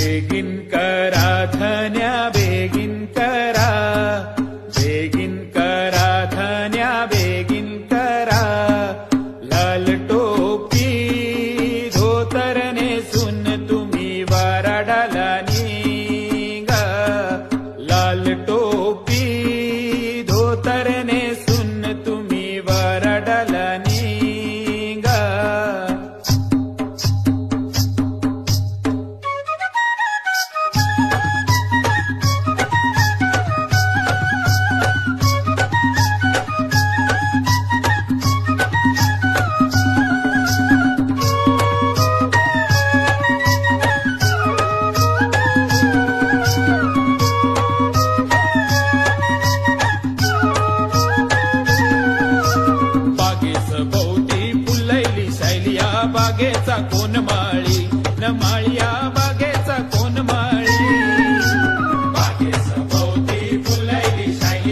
े किरा धन्या बेगिन करा भोवती फुलैली सैलिया बागेचा कोण माळी न माळिया